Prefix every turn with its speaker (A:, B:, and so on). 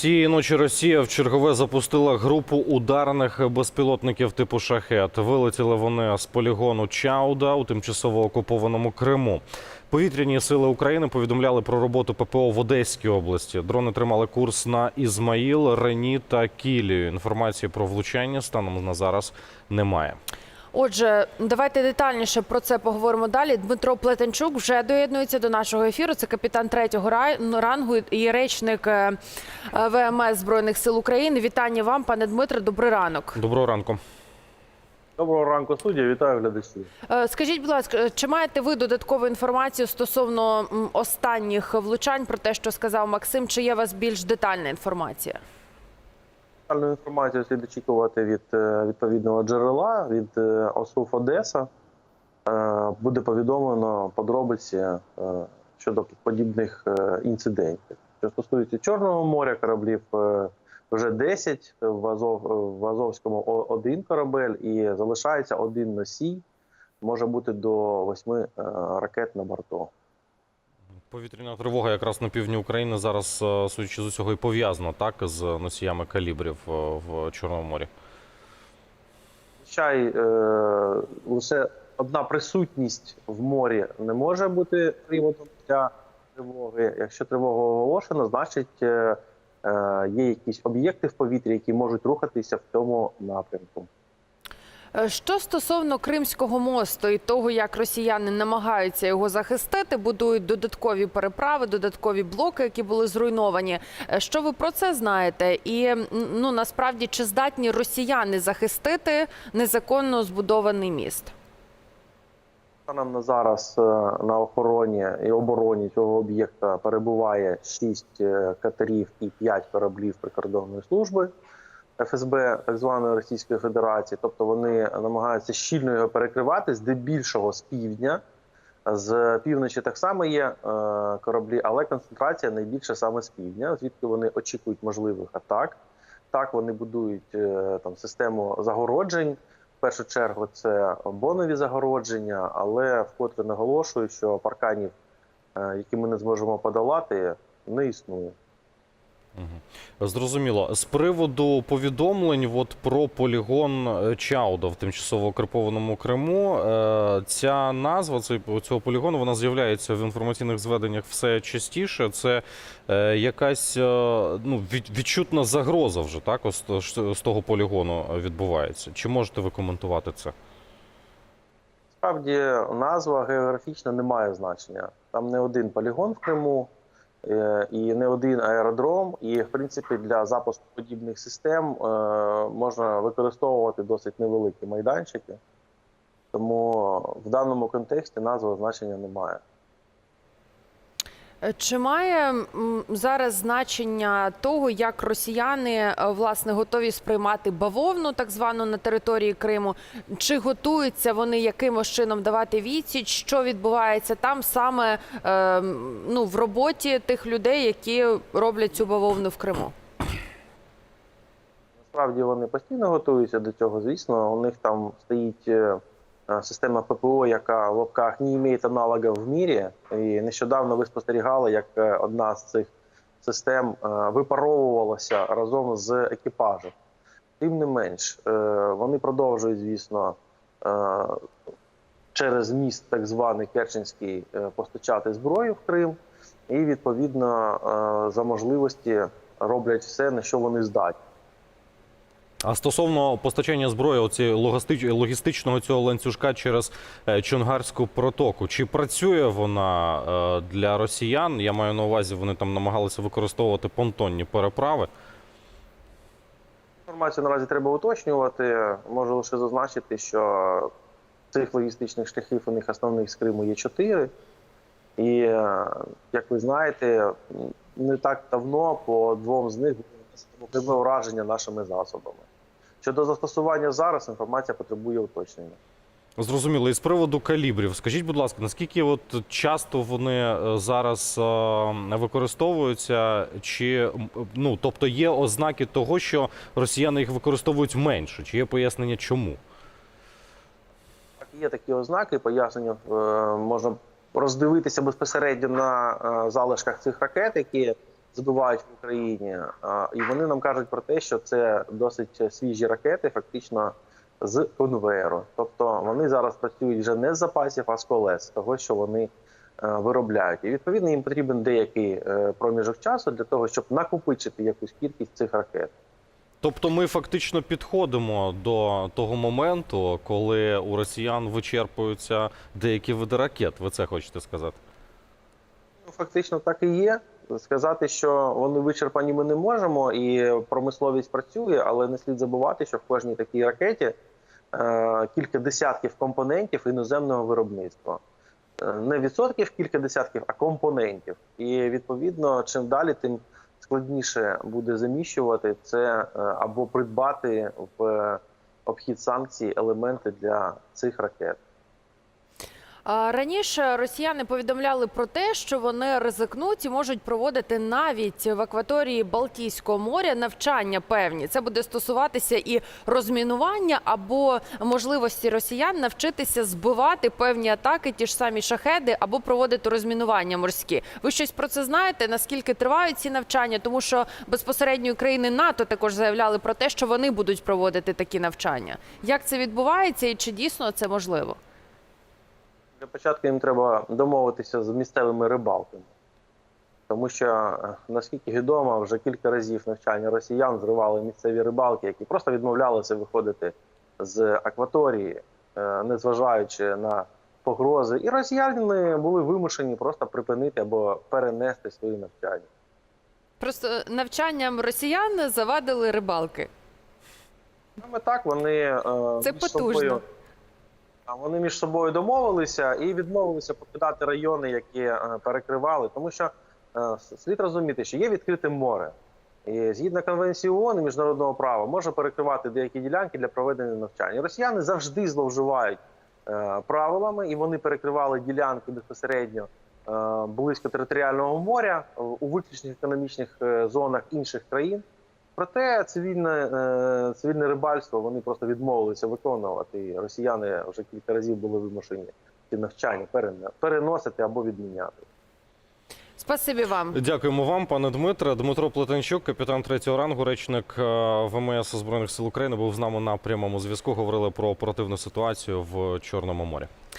A: Цієї ночі Росія в чергове запустила групу ударних безпілотників типу шахет. Вилетіли вони з полігону Чауда у тимчасово окупованому Криму. Повітряні сили України повідомляли про роботу ППО в Одеській області. Дрони тримали курс на Ізмаїл, Рені та Кілію. Інформації про влучання станом на зараз немає.
B: Отже, давайте детальніше про це поговоримо далі. Дмитро Плетенчук вже доєднується до нашого ефіру. Це капітан третього рангу і речник е, е, ВМС Збройних сил України. Вітання вам, пане Дмитре. Добрий ранок.
A: Доброго ранку.
C: Доброго ранку, студія. Вітаю глядачів.
B: Е, Скажіть, будь ласка, чи маєте ви додаткову інформацію стосовно останніх влучань про те, що сказав Максим? Чи є у вас більш детальна інформація?
C: Інформацію слід очікувати від е, відповідного джерела від е, ОСУФ Одеса. Е, Буде повідомлено подробиці щодо подібних інцидентів. Що стосується Чорного моря, кораблів вже 10, в, Азов, в Азовському один корабель і залишається один носій. Може бути до 8 е, ракет на борту.
A: Повітряна тривога якраз на півдні України зараз, е, судячи з усього, і пов'язана так з носіями калібрів е, в Чорному морі.
C: Зазвичай е, лише одна присутність в морі не може бути приводом для тривоги. Якщо тривога оголошена, значить є якісь об'єкти в повітрі, які можуть рухатися в цьому напрямку.
B: Е, Що стосовно Кримського мосту і того, як росіяни намагаються його захистити, будують додаткові переправи, додаткові блоки, які були зруйновані. Е, Що ви про це знаєте? І ну насправді чи здатні росіяни захистити незаконно збудований міст?
C: Станом на зараз е, на охороні і обороні цього об'єкта перебуває 6 катерів і 5 кораблів прикордонної служби ФСБ так званої Російської Федерації. Тобто вони намагаються щільно його перекривати здебільшого з півдня. З півночі так само є е, кораблі, але концентрація найбільше саме з півдня, звідки вони очікують можливих атак. Так вони будують е, там систему загороджень. В першу чергу це бонові загородження, але вкотре наголошую, що парканів, е, які ми не зможемо подолати, не існує.
A: Зрозуміло. З приводу повідомлень от про полігон е, Чауда в тимчасово окупованому Криму. е, Ця назва цього полігону вона з'являється в інформаційних зведеннях все частіше. Це е, якась ну, від- відчутна загроза вже так з- того полігону відбувається. Чи можете ви коментувати це?
C: Справді назва географічна не має значення. Там не один полігон в Криму і не один аеродром. І, в принципі, для запуску подібних систем е, можна використовувати досить невеликі майданчики. Тому в даному контексті назва значення не має.
B: Е, Чи має зараз значення того, як росіяни е, власне готові сприймати бавовну, так звану на території Криму? Чи готуються вони якимось чином давати відсіч? Що відбувається там саме е, ну, в роботі тих людей, які роблять цю бавовну в Криму?
C: Насправді вони постійно готуються до цього. Звісно, у них там стоїть е, система ППО, яка в лапках не має аналога в мірі. І нещодавно ви спостерігали, як е, одна з цих систем е, випаровувалася разом з екіпажем. Тим не менш, е, вони продовжують, звісно, е, через міст, так званий Керченський, е, постачати зброю в Крим, і відповідно е, за можливості роблять все, на що вони здатні.
A: А стосовно постачання зброї, оці логістич- логістичного цього ланцюжка через е, Чонгарську протоку, чи працює вона е, для росіян? Я маю на увазі, вони там намагалися використовувати понтонні переправи.
C: Інформацію наразі треба уточнювати. Можу лише зазначити, що цих логістичних шляхів у них основних з Криму є чотири. І, е, як ви знаєте, не так давно по двом з них було пряме ураження нашими засобами. Щодо застосування зараз, інформація потребує уточнення.
A: Зрозуміло. І з приводу калібрів, скажіть, будь ласка, наскільки от часто вони е, зараз е, використовуються? Чи ну тобто є ознаки того, що росіяни їх використовують менше? Чи є пояснення чому?
C: Так, є такі ознаки, пояснення е, можна роздивитися безпосередньо на залишках цих ракет, які збивають в Україні. І вони нам кажуть про те, що це досить свіжі ракети, фактично з конвеєру. Тобто вони зараз працюють вже не з запасів, а з колес того, що вони е, виробляють. І відповідно їм потрібен деякий е, проміжок часу для того, щоб накопичити якусь кількість цих ракет.
A: Тобто ми фактично підходимо до того моменту, коли у росіян вичерпуються деякі види ракет. Ви це хочете сказати?
C: Ну, Фактично так і є. Сказати, що вони вичерпані, ми не можемо, і промисловість працює, але не слід забувати, що в кожній такій ракеті е, кілька десятків компонентів іноземного виробництва. Е, Не відсотків, кілька десятків, а компонентів. І відповідно, чим далі, тим складніше буде заміщувати це е, або придбати в обхід санкцій елементи для цих ракет.
B: Раніше росіяни повідомляли про те, що вони ризикнуть і можуть проводити навіть в акваторії Балтійського моря навчання певні. Це буде стосуватися і розмінування або можливості росіян навчитися збивати певні атаки, ті ж самі шахеди, або проводити розмінування морські. Ви щось про це знаєте? Наскільки тривають ці навчання? Тому що безпосередньо країни НАТО також заявляли про те, що вони будуть проводити такі навчання. Як це відбувається, і чи дійсно це можливо?
C: Для початку їм треба домовитися з місцевими рибалками. Тому що, е, наскільки відомо, вже кілька разів навчання росіян зривали місцеві рибалки, які просто відмовлялися виходити з акваторії, е, незважаючи на погрози. І росіяни були вимушені просто припинити або перенести свої навчання.
B: Просто навчанням росіян завадили рибалки.
C: Саме так вони е,
B: Це потужно.
C: собою. Вони між собою домовилися і відмовилися покидати райони, які е, перекривали, тому що е, слід розуміти, що є відкрите море. І згідно конвенції ООН і міжнародного права може перекривати деякі ділянки для проведення навчань. Росіяни завжди зловживають е, правилами, і вони перекривали ділянки безпосередньо близько територіального моря у виключних економічних зонах інших країн. Проте цивільне, е, цивільне рибальство вони просто відмовилися виконувати. І росіяни вже кілька разів були вимушені ці навчання перена- переносити або відміняти.
B: Спасибі вам.
A: Дякуємо вам, пане Дмитре. Дмитро Плетенчук, капітан третього рангу, речник е, ВМС Збройних сил України, був з нами на прямому зв'язку. Говорили про оперативну ситуацію в Чорному морі.